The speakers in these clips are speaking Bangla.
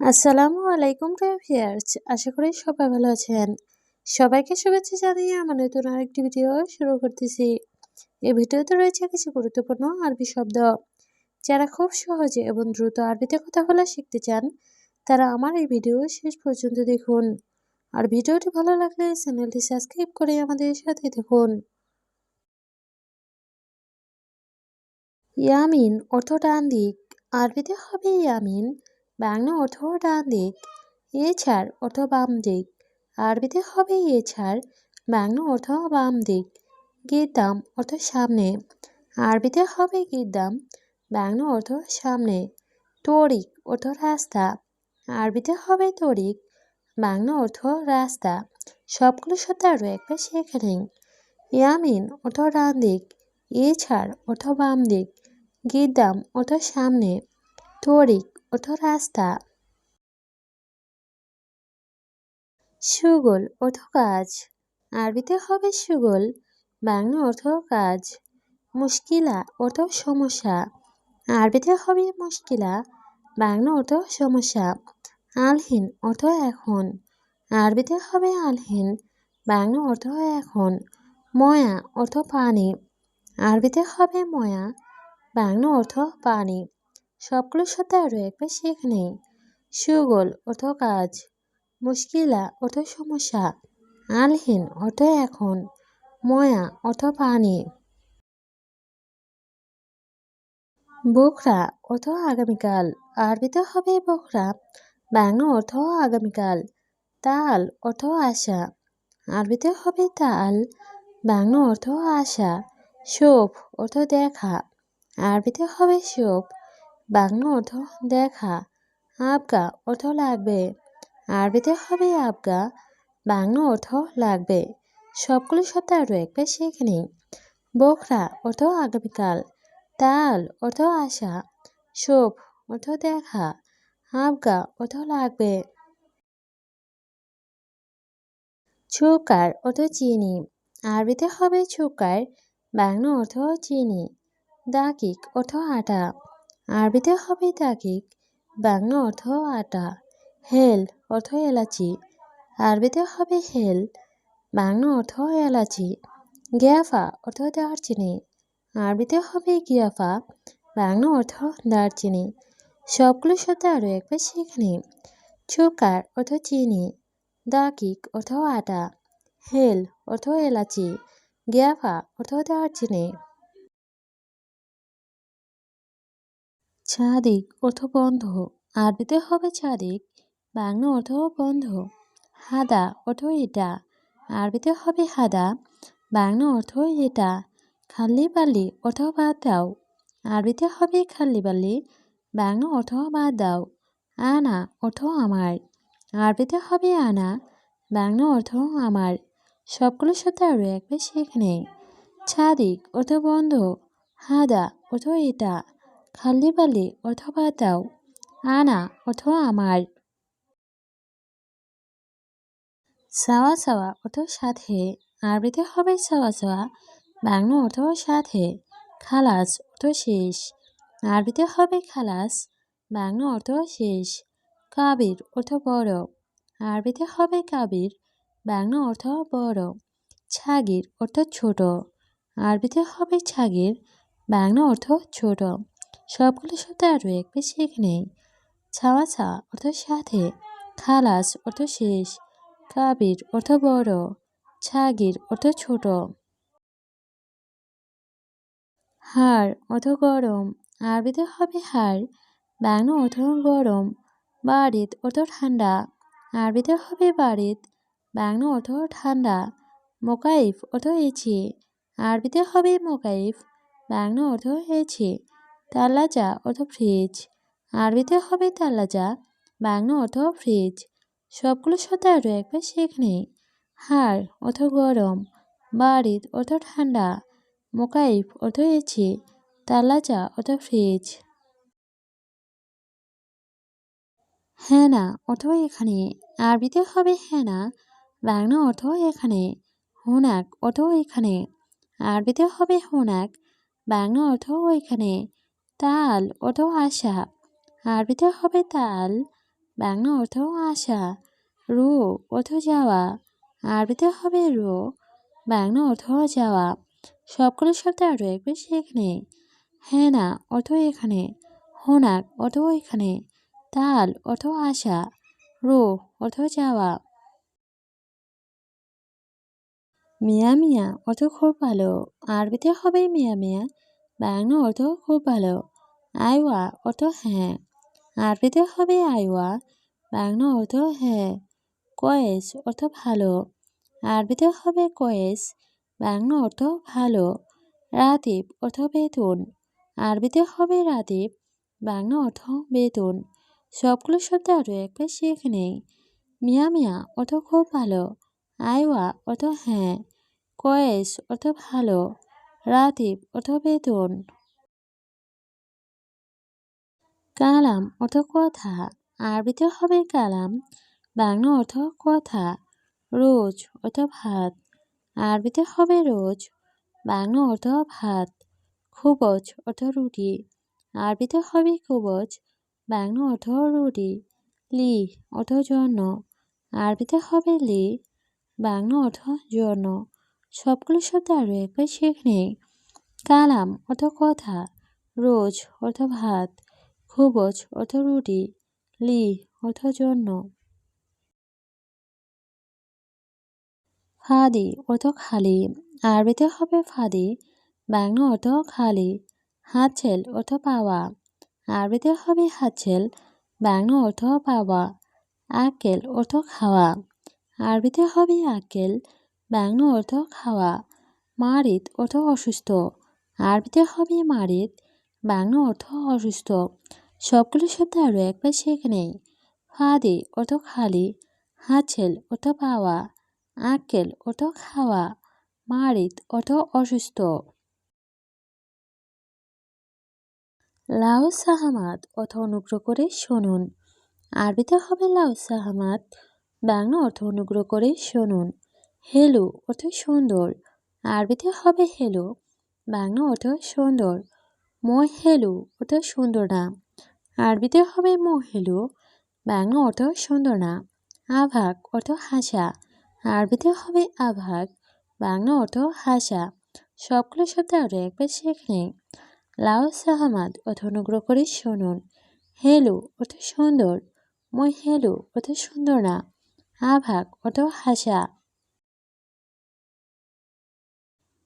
আসসালামু আলাইকুম ভিউয়ার্স, আশা করি সবাই ভালো আছেন। সবাইকে শুভেচ্ছা জানিয়ে আমার নতুন আরেকটি ভিডিও শুরু করতেছি। এই ভিডিওতে রয়েছে কিছু গুরুত্বপূর্ণ আরবি শব্দ। যারা খুব সহজে এবং দ্রুত আরবিতে কথা বলা শিখতে চান, তারা আমার এই ভিডিও শেষ পর্যন্ত দেখুন। আর ভিডিওটি ভালো লাগলে চ্যানেলটি সাবস্ক্রাইব করে আমাদের সাথে দেখুন ইয়ামিন অর্থ ডান দিক। আরবিতে হবে ইয়ামিন বাংলা অর্থ ডান দিক এছাড় অর্থ বাম দিক আরবিতে হবে এছাড় বাংলা অর্থ বাম দিক গিদ্দাম অর্থ সামনে। আরবিতে হবে গিদ্দাম, বাংলা অর্থ সামনে। তরিক অর্থ রাস্তা। আরবিতে হবে তরিক, বাংলা অর্থ রাস্তা। সবগুলো শব্দ আরও একটা শেখে ইয়ামিন অর্থ ডান দিক এছাড় অর্থ বাম দিক গিদ্দাম অর্থ সামনে। তরিক অর্থ রাস্তা। সুগোল অর্থ কাজ। আরবিতে হবে সুগোল, বাংলা অর্থ কাজ। মুশকিলা অর্থ সমস্যা। আরবিতে হবে মুশকিলা, বাংলা অর্থ সমস্যা। আলহীন, অর্থ এখন। আরবিতে হবে আলহীন, বাংলা অর্থ এখন। ময়া, অর্থ পানি। আরবিতে হবে ময়া, বাংলা অর্থ পানি। সবগুলো সাথে আরও একবার শেখ নেই। সুগোল অর্থ কাজ। মুশকিলা অর্থ সমস্যা। আলহীন অর্থ এখন। ময়া অর্থ পানি। বোখরা অর্থ আগামীকাল। আরবিতে হবে বোখরা। বাংলা অর্থ আগামীকাল। তাল অর্থ আশা। আরবিতে হবে তাল। বাংলা অর্থ আশা। শোভ অর্থ দেখা। আরবিতে হবে শোভ। বাংলা অর্থ দেখা। আবগা অর্থ লাগবে। আরবিতে হবে আবগা বাংলা অর্থ লাগবে। সবগুলো শব্দ আরও একবার শিখে নিই। বোখরা অর্থ আগামীকাল। তাল অর্থ আশা। শোভ অর্থ দেখা। আবগা অর্থ লাগবে। চুকার অর্থ চিনি। আরবিতে হবে চুকার। বাংলা অর্থ চিনি। দাকিক অর্থ আটা। আরবিতে হবে দাকিক বাংলা অর্থ আটা। হেল অর্থ এলাচি। আরবিতে হবে হেল। বাংলা অর্থ এলাচি। গিয়াফা অর্থ দারচিনি। আরবিতে হবে গিয়াফা। বাংলা অর্থ দারচিনি। সবগুলো শব্দ আরও একবার শিখে চুকার অর্থ চিনি। দাকিক অর্থ আটা। হেল অর্থ এলাচি। গিয়াফা অর্থ দারচিনি। চাঁদিক অর্থ বন্ধ আরবিতে হবে চাঁদিক, বাংলা অর্থ বন্ধ হাদা অর্থ এটা। আরবিতে হবে হাদা, বাংলা অর্থ এটা। খাল্লি বালি অর্থ বাদ দাও। আরবিতে হবে খাল্লি বালি বাংলা অর্থ বাদ দাও। আনা অর্থ আমার। আরবিতে হবে আনা, বাংলা অর্থ আমার। সবগুলো সাথে আরও একবার সেখানে ছাদিক অর্থ বন্ধ হাদা অর্থ এটা। খাল্লি বালি অথবা দাও। আনা অথবা আমার। সাওয়া সাওয়া অর্থ সাথে আরবিতে হবে সাওয়া সাওয়া বাংলা অর্থ সাথে খালাস অর্থ শেষ। আরবিতে হবে খালাস। বাংলা অর্থ শেষ। কাবির অর্থ বড়। আরবিতে হবে কাবির। বাংলা অর্থ বড়। ছাগির অর্থ ছোট। আরবিতে হবে ছাগির। বাংলা অর্থ ছোট। সবগুলো শব্দ আরও এক বেশি এখানে ছাওয়া ছা অর্থ সাথে খালাস অর্থ শেষ, কাবির অর্থ বড়, ছাগির অর্থ ছোট। হাড় অর্থ গরম, আরবিতে হবে হাড়, বাংলা অর্থ গরম, বাড়িত অর্থ ঠান্ডা, আরবিতে হবে বাড়িত, বাংলা অর্থ ঠান্ডা, মোকাইফ অর্থ এছি আরবিতে হবে মোকাইফ, বাংলা অর্থ এছি তালাজা অর্থ ফ্রিজ। আরবিতে হবে তালাজা, বাংলা অর্থ ফ্রিজ। সবগুলো শব্দ আরও একবার শেখনে হাড় অর্থ গরম বাড়িত অর্থ ঠান্ডা, মোকাইফ অর্থ এছি তালাজা অর্থ ফ্রিজ। হেনা অর্থ এখানে। আরবিতে হবে হেনা, বাংলা অর্থ এখানে। হোনাক অর্থ এখানে। আরবিতে হবে হোনাক, বাংলা অর্থ ওইখানে তাল অর্থ আশা। আরবিতে হবে তাল। বাংলা অর্থ আশা। রো অর্থ যাওয়া। আরবিতে হবে রো। বাংলা অর্থ যাওয়া। সবগুলো শব্দ আরও একবার সেখানে হ্যাঁ না অর্থ এখানে। হোনাক অর্থ এখানে। তাল অর্থ আসা রো অর্থ যাওয়া। মিয়া মিয়া অর্থ খুব ভালো। আরবিতে হবে মিয়া মিয়া। বাংলা অর্থ খুব ভালো। আইওয়া অর্থ হ্যাঁ। আরবিতে হবে আইওয়া, বাংলা অর্থ হ্যাঁ। কয়েস অর্থ ভালো। আরবিতে হবে কয়েস, বাংলা অর্থ ভালো। রাতিব অর্থ বেতন। আরবিতে হবে রাতিব, বাংলা অর্থ বেতন। সবগুলো শব্দ আরও একবার শিখে নেই। মিয়া মিয়া অর্থ খুব ভালো। আইওয়া অর্থ হ্যাঁ। কয়েস অর্থ ভালো। রাতিব অর্থ বেতন কালাম অর্থ কথা। আরবিতে হবে কালাম। বাংলা অর্থ কথা। রোজ অর্থ ভাত। আরবিতে হবে রোজ। বাংলা অর্থ ভাত। খুবজ অর্থ রুটি। আরবিতে হবে খুবজ। বাংলা অর্থ রুটি। লি অর্থ জন্য। আরবিতে হবে লি। বাংলা অর্থ জন্য। সবগুলো শব্দ আরও একবার শেখনে কালাম অর্থ কথা, রোজ অর্থ ভাত, খুবজ অর্থ রুটি লি অর্থ জন্য। ফাদি অর্থ খালি, আরবিতে হবে ফাদি, বাংলা অর্থ খালি, হাতছেল অর্থ পাওয়া, আরবিতে হবে হাতছেল, বাংলা অর্থ পাওয়া আকেল অর্থ খাওয়া, আরবিতে হবে আকেল বাংলা অর্থ খাওয়া, মারিত অর্থ অসুস্থ, আরবিতে হবে মারিত বাংলা অর্থ অসুস্থ। সবগুলো শব্দ আরও একবার সেখানে ফাদি অর্থ খালি হাতছেল অর্থ পাওয়া আকেল অর্থ খাওয়া, মারিত অর্থ অসুস্থ। লাউ সাহামাদ অর্থ অনুগ্রহ করে শুনুন। আরবিতে হবে লাউ সাহামাদ বাংলা অর্থ অনুগ্রহ করে শুনুন। হেলু, অর্থ সুন্দর। আরবিতে হবে হেলু, বাংলা অর্থ সুন্দর। মই হেলু, অর্থ সুন্দর না। আরবিতে হবে মহেলু বাংলা অর্থ সুন্দর না। আভাগ অর্থ হাসা। আরবিতে হবে আভাগ, বাংলা অর্থ হাসা। সবগুলো শব্দ আরও একবার শেখ নেই লাউ সাহামাদ, অর্থ অনুগ্রহ করে শুনুন। হেলু, অর্থ সুন্দর। মই হেলু, অর্থ সুন্দর না। আভাগ, অর্থ হাসা।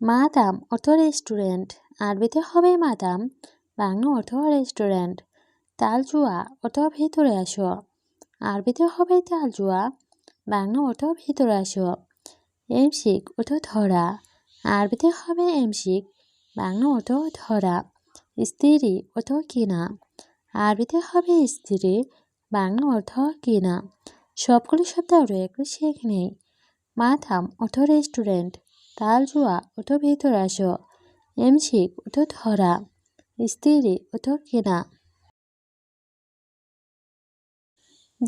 মাতাম অর্থ রেস্টুরেন্ট আরবিতে হবে মাতাম বাংলা অর্থ রেস্টুরেন্ট তালজুয়া অর্থ ভেতরে আসো আরবিতে হবে তালজুয়া বাংলা অর্থ ভেতরে আসো এমসিক অর্থ ধরা আরবিতে হবে এমসিক বাংলা অর্থ ধরা স্ত্রী অর্থ কিনা আরবিতে হবে স্ত্রী বাংলা অর্থ কিনা সবগুলি শব্দ আরও একটু শেখ নেই মাথাম অর্থ রেস্টুরেন্ট তালজুয়া অর্থ ভেতরে আসো। এমসিক অর্থ ধরা। স্ত্রী অর্থ কেনা।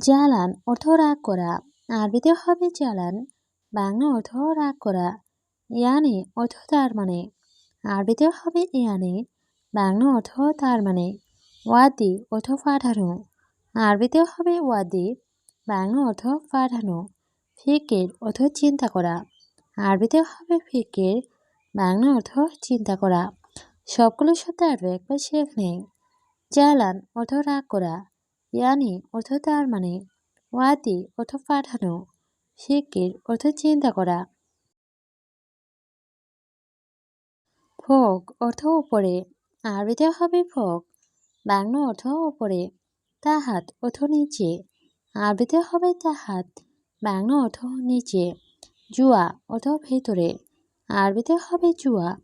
জ্বালান অর্থ রাগ করা। আরবিতে হবে জ্বালান, বাংলা অর্থ রাগ করা। ইয়ানি অর্থ তার মানে। আরবিতে হবে ইয়ানি, বাংলা অর্থ তার মানে। ওয়াদি অর্থ পাঠানো আরবিতে হবে ওয়াদি, বাংলা অর্থ পাঠানো ফিকের অর্থ চিন্তা করা। আরবিতে হবে ফিকের, বাংলা অর্থ চিন্তা করা। সবগুলো শব্দ আরও একবার শেখ নেই। জ্বালান অর্থ রাগ করা। ইয়ানি অর্থ তার মানে। ওয়াদি অর্থ পাঠানো। ফিকের অর্থ চিন্তা করা। ফোক অর্থ উপরে। আরবিতে হবে ফোক। বাংলা অর্থ উপরে। তাহাত অর্থ নিচে। আরবিতে হবে তাহাত। বাংলা অর্থ নিচে। জুয়া, অর্থ ভেতরে। আরবিতে হবে জুয়া,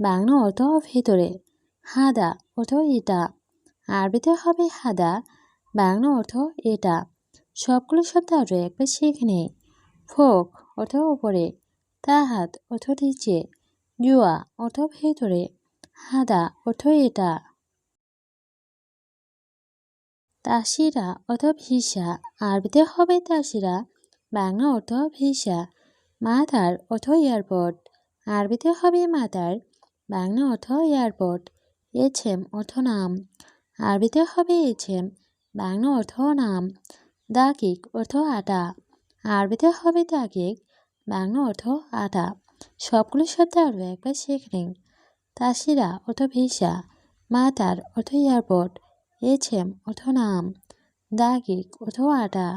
বাংলা অর্থ ভেতরে। হাদা, অর্থ এটা। আরবিতে হবে হাদা, বাংলা অর্থ এটা। সবগুলো শব্দ আরও একবার শিখে নেই ফোক, অর্থ ওপরে তাহাত, অর্থ নিচে। জুয়া, অর্থ ভেতরে। হাদা, অর্থ এটা। তাসিরা, অর্থ ভিসা। আরবিতে হবে তাসিরা, বাংলা অর্থ ভিসা। মাতার অর্থ এয়ারপোর্ট। আরবিতে হবে মাতার বাংলা অর্থ এয়ারপোর্ট। এছএম অর্থ নাম। আরবিতে হবে এছএম বাংলা অর্থ নাম। দাকিক অর্থ আটা। আরবিতে হবে দাকিক বাংলা অর্থ আটা। সবগুলো শব্দ আরও একবার শিখে নিন। তাসিরা অর্থ ভিসা। মাতার অর্থ এয়ারপোর্ট। এছএম অর্থ নাম। দাগিক অর্থ আটা।